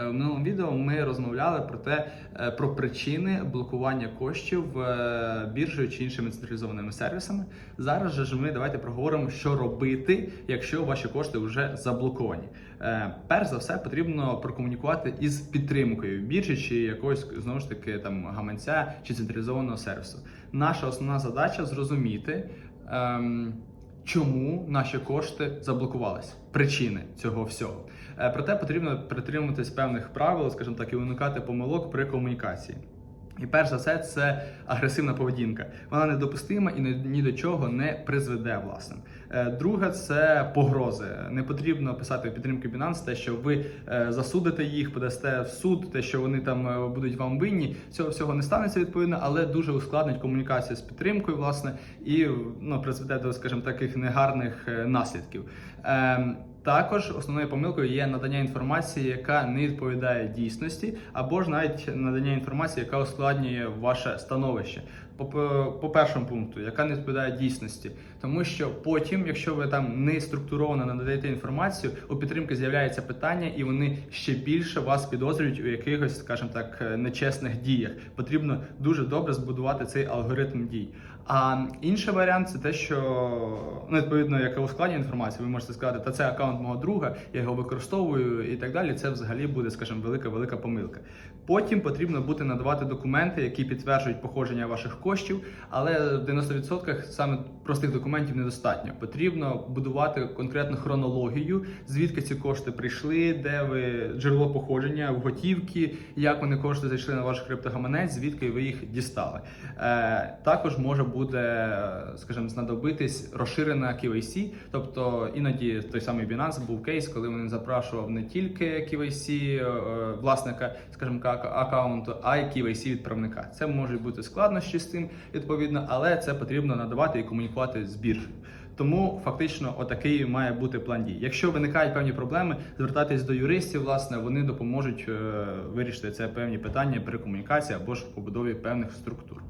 Е, В минулому відео ми розмовляли про те, е, про причини блокування коштів е, біржею чи іншими централізованими сервісами. Зараз же ми давайте проговоримо, що робити, якщо ваші кошти вже заблоковані. Перш за все, потрібно прокомунікувати із підтримкою біржі чи якогось знову ж таки там гаманця чи централізованого сервісу. Наша основна задача зрозуміти. Чому наші кошти заблокувалися, причини цього всього. Е, Проте потрібно притримуватись певних правил, скажімо так, і уникати помилок при комунікації. І перш за все, це агресивна поведінка. Вона недопустима і ні- до чого не призведе, власне. Е, Друге, це погрози. Не потрібно писати підтримки Binance те, що ви е, засудите їх, подасте в суд, те, що вони там е, будуть вам винні. Цього всього не станеться відповідно, але дуже ускладнить комунікацію з підтримкою, власне, і ну, призведе до, скажімо, таких негарних наслідків. Також основною помилкою є надання інформації, яка не відповідає дійсності, або ж навіть надання інформації, яка ускладнює ваше становище. По, по першому пункту, яка не відповідає дійсності, тому що потім, якщо ви там не структуровано надаєте інформацію, у підтримки з'являється питання, і вони ще більше вас підозрюють у якихось, скажімо так, е, нечесних діях. Потрібно дуже добре збудувати цей алгоритм дій. А інший варіант це те, що ну, відповідно, яке ускладнює інформацію, ви можете сказати, та це аккаунт мого друга, я його використовую і так далі. Це взагалі буде, скажімо, велика велика помилка. Потім потрібно буде надавати документи, які підтверджують походження ваших коштів, але в 90% саме простих документів недостатньо. Потрібно будувати конкретну хронологію, звідки ці кошти прийшли, де ви джерело походження в готівки, як вони кошти зайшли на ваш криптогаманець, звідки ви їх дістали. Е, також може буде, скажімо, знадобитись розширена KYC, тобто іноді той самий Binance був кейс, коли він запрашував не тільки KYC е, власника, скажімо, ак- аккаунту, а й KYC відправника. Це можуть бути складнощі з цим відповідно, але це потрібно надавати і комунікувати з біржею. Тому фактично отакий має бути план дій. Якщо виникають певні проблеми, звертайтесь до юристів, власне, вони допоможуть е, вирішити це певні питання при комунікації або ж побудові певних структур.